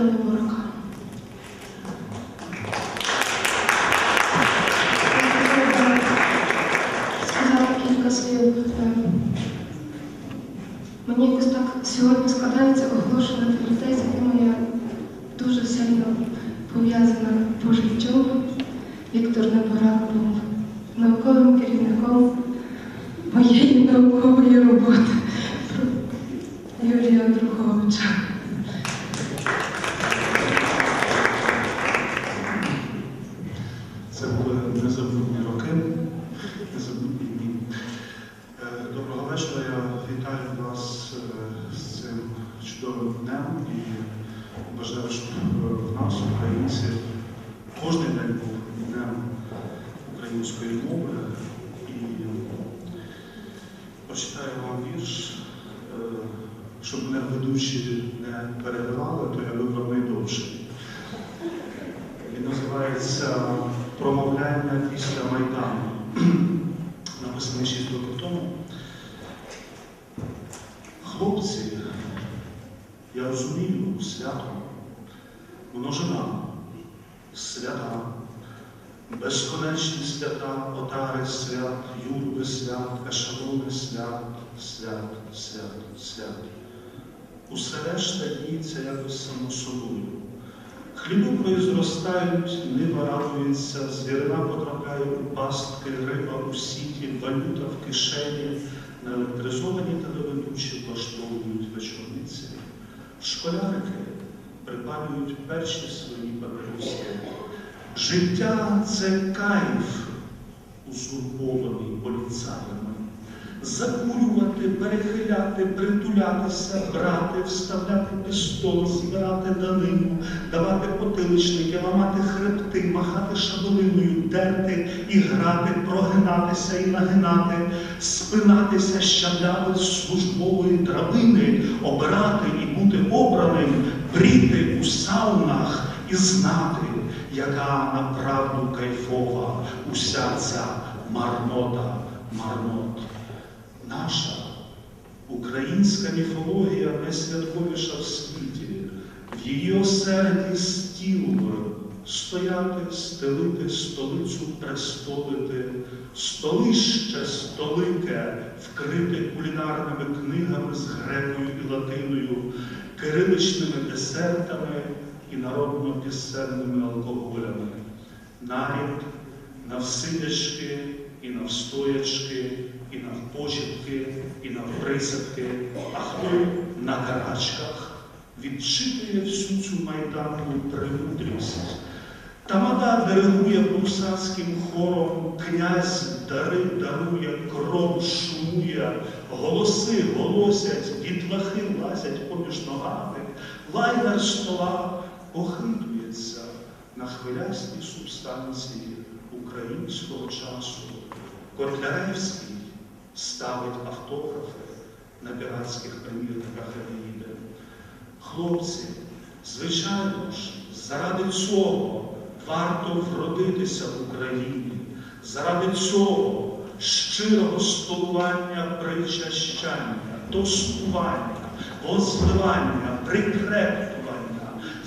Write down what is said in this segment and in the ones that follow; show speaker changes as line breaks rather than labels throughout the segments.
Віктора Неборака. Сказати кілька слів. Е, Мені якось так сьогодні складається оголошувати людей, з якими я дуже сильно пов'язана по життю. Віктор Неборак був науковим керівником моєї наукової роботи про Юрія Друговича.
Це були незабутні роки, незабутні дні. Е, Доброго вечора. Я вітаю вас е, з цим чудовим днем і бажаю, щоб е, в нас, українців, кожен день був днем української мови. І почитаю вам вірш, е, щоб мене ведучі не перебивали, то я вибрав найдовший. Він називається Промовляння після Майдану. Написаний 6 років тому. Хлопці, я розумію свято, множина, свята, безконечні свята, отари свят, юрби свят, ешелони свят, свят, свят, свят. Усе решта діється якось само собою. Хліби произростають, нива радується, звірина потрапляє у пастки, риба у сіті, валюта в кишені, наелектризовані телеведучі влаштовують вечорниці. Школярики припалюють перші свої папироски. Життя це кайф, узурбований поліцаями. Закурювати, перехиляти, притулятися, брати, вставляти пістол, збирати данину, давати потиличники, ламати хребти, махати шаболиною, дерти і грати, прогинатися і нагинати, спинатися щаблями службової драбини, обирати і бути обраним, бріти у саунах і знати, яка направду кайфова уся ця марнота, марнот. Наша українська міфологія найсвятковіша в світі, в її осерді стіл стояти, стелити, столицю престолити, столище столике, вкрите кулінарними книгами з грекою і латиною, кириличними десертами і народно-пісенними алкоголями. Нарід навсидячки і навстоячки, і на навпочепки, і навприсядки, а хто на карачках відчитує всю цю майданну премудрість. Тамада диригує пулсацьким хором, князь дари дарує, кров шумує, голоси голосять, дітлахи лазять поміж ногами, лайнер стола похитується на хвилястій субстанції українського часу. Котляревський ставить автографи на піратських примірниках Енеїди. Хлопці, звичайно ж, заради цього варто вродитися в Україні, заради цього щирого столування причащання, тостування, возливання, прикрептування,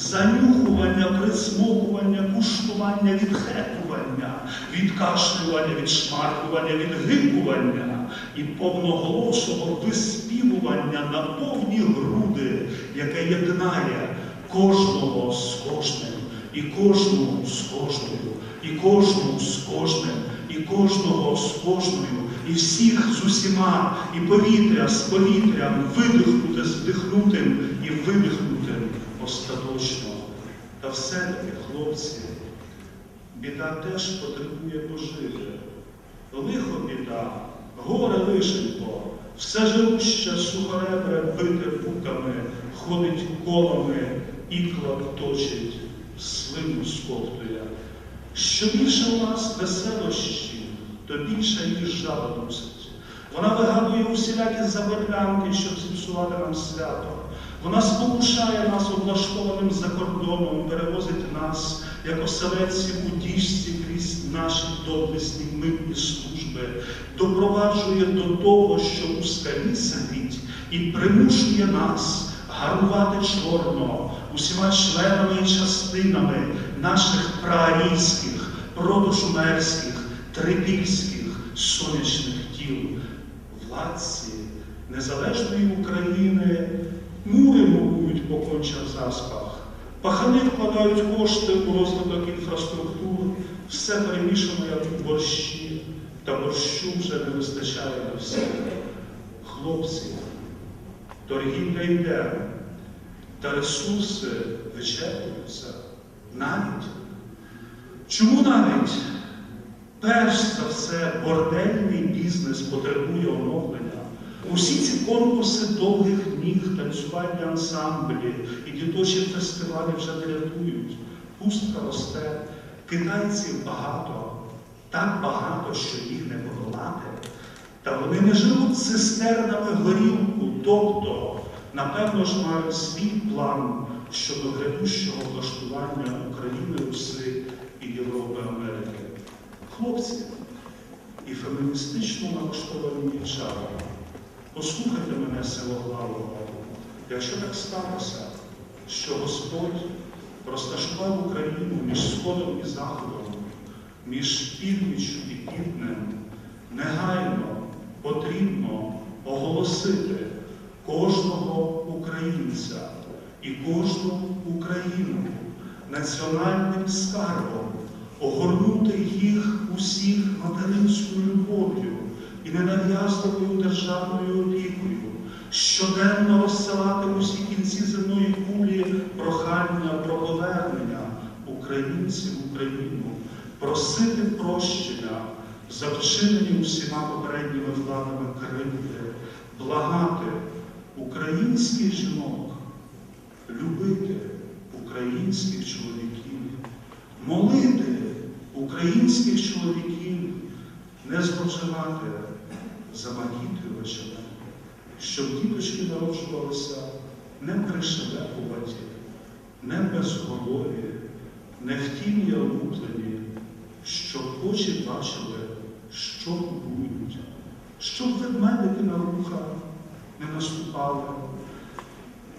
занюхування, присмокування, куштування, відхекування, відкашлювання, відшмаркування, відгикування і повноголосого виспівування на повні груди, яке єднає кожного з кожним, і кожного з кожною, і кожну з кожним, і кожного з кожною, і всіх з усіма, і повітря з повітрям, видихнути з вдихнутим і видихнутим остаточно. Та все-таки, хлопці, біда теж потребує пожити. Лихо біда, горе лишенько, все живуще сухоребре бите буками, ходить колами, ікла точить, слину сковтує. Що більше у нас веселощів, то більше їх жаба носить. Вона вигадує усілякі заберлянки, щоб зіпсувати нам свято. Вона спокушає нас облаштованим за кордоном, перевозить нас, як оселедці у діжці крізь наші доблесні митні служби, допроваджує до того, що у скалі сидить, і примушує нас гарувати чорно усіма членами і частинами наших праарійських, продошумерських, трипільських сонячних тіл. Владці незалежної України по заспах, пахани вкладають кошти у розвиток інфраструктур, все перемішано як у борщі, та борщу вже не вистачає на всіх. Хлопці, торгівля йде, та ресурси вичерпуються. Навіть. Чому навіть? Перш за все, бордельний бізнес потребує оновлення. Усі ці конкурси довгих ніг, танцювальні ансамблі і діточі фестивалі вже не рятують. Пустка росте, китайців багато, так багато, що їх не подолати. Та вони не живуть цистернами горілку, тобто, напевно ж, мають свій план щодо грядущого влаштування України, Руси і Європи Америки. Хлопці і феміністично налаштовані дівчата, послухайте мене, силоглавого, якщо так сталося, що Господь розташував Україну між Сходом і Заходом, між північчю і півднем, негайно потрібно оголосити кожного українця і кожну Україну національним скарбом, огорнути їх усіх материнською і ненав'язливою державною опікою, щоденно розсилати в усі кінці земної кулі прохання про повернення українців в Україну, просити прощення за вчинені усіма попередніми владами кривди, благати українських жінок, любити українських чоловіків, молити українських чоловіків, не зловживати за магітувачами, щоб діточки народжувалися не пришелепуваті, не безголові, не в тіні облуплені, щоб очі бачили, що будуть, щоб ведмедики на вуха не наступали,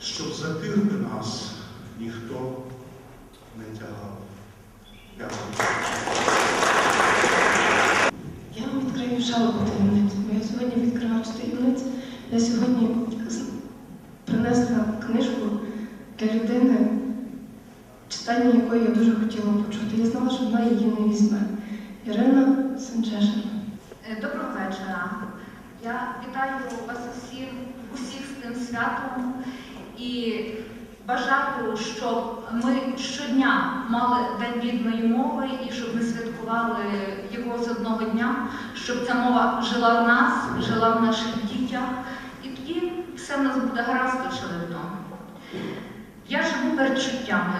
щоб затирти нас ніхто не тягав. Дякую.
Я вам відкрию одну таємницю. бо Я сьогодні відкриваючи таємницю, я сьогодні принесла книжку для людини, читання якої я дуже хотіла почути. Я знала, що вона її не візьме. Ірина Санчешина.
Е, Доброго вечора. Я вітаю вас усіх, усіх з тим святом і бажаю, щоб ми щодня мали День рідної мови і щоб ми святкували його з одного дня, щоб ця мова жила в нас, жила в наших дітях, все в нас буде гаразд очевидно. Я живу передчуттями,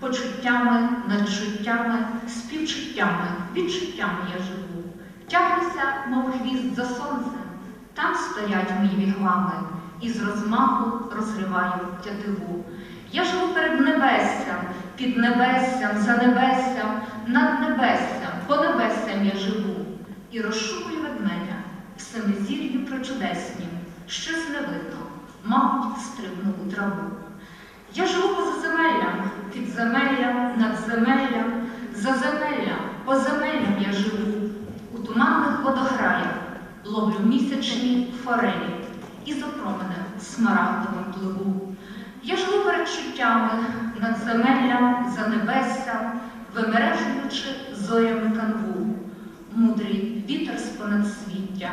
почуттями, надчуттями, співчуттями, відчуттями я живу. Тягнуся, мов хвіст за сонцем, там стоять мої вігвами, і з розмаху розриваю тятиву. Я живу перед небессям, під небессям, за небессям, над небессям, по небессям я живу, і розшукую ведмедя в семизір'ю прочудеснім, щось не видно, мабуть, стрибну у траву. Я живу поза земеллям, під земеллям, над земеллям, за земеллям, по земеллям я живу. У туманних водограях ловлю місячні форелі і за променем смарагдовим пливу. Я живу передчуттями над земеллям, за небессям, вимережуючи зорями канву. Мудрий вітер з понадсвіття,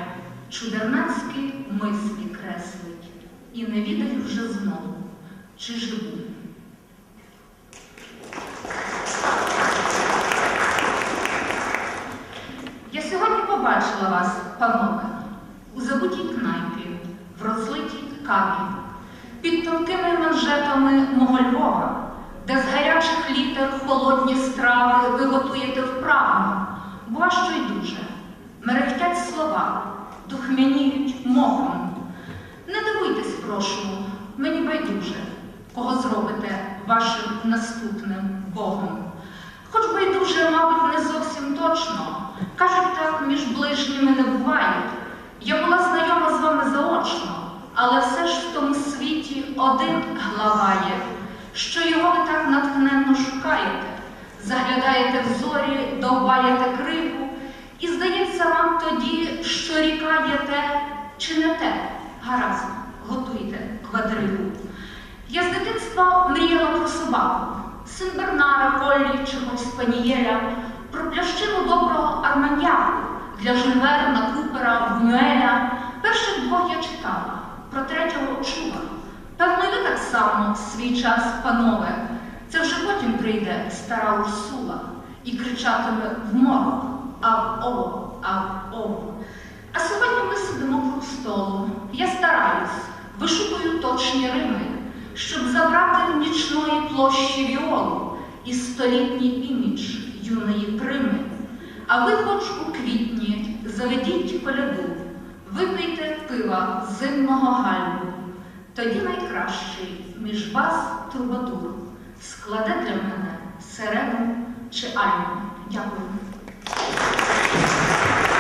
чудернацькі мислі креслить, і не відаю вже знову, чи живу. Я сьогодні побачила вас, панове, у забутій кнайпі, в розлитій каві, під тонкими манжетами мого Львова, де з гарячих літер холодні страви ви готуєте вправно, бо аж й дуже. Мерехтять слова, духмяніють мохом. Прошу, мені байдуже, кого зробите вашим наступним Богом. Хоч байдуже, мабуть, не зовсім точно. Кажуть, так між ближніми не буває. Я була знайома з вами заочно, але все ж в тому світі один глава є, що його ви так натхненно шукаєте, заглядаєте в зорі, довбаєте криву, і здається вам тоді, що ріка є те чи не те. Гаразд, готуйте квадригу. Я з дитинства мріяла про собаку, син Бернара, Коллі чи хоч Спанієля, про плящину доброго арманьяку для Жильверна, Купера, Бунюеля. Перших двох я читала, про третього чула. Певно, ви так само свій час, панове. Це вже потім прийде стара Урсула і кричатиме в морок, а в ово, а в ово. А сьогодні ми сидимо круг столу. Я стараюсь, вишукую точні рими, щоб забрати в нічної площі віолу і столітній імідж юної прими. А ви хоч у квітні заведіть коляду, випийте пива зимного гальму. Тоді найкращий між вас трубадур складе для мене серену чи альму. Дякую.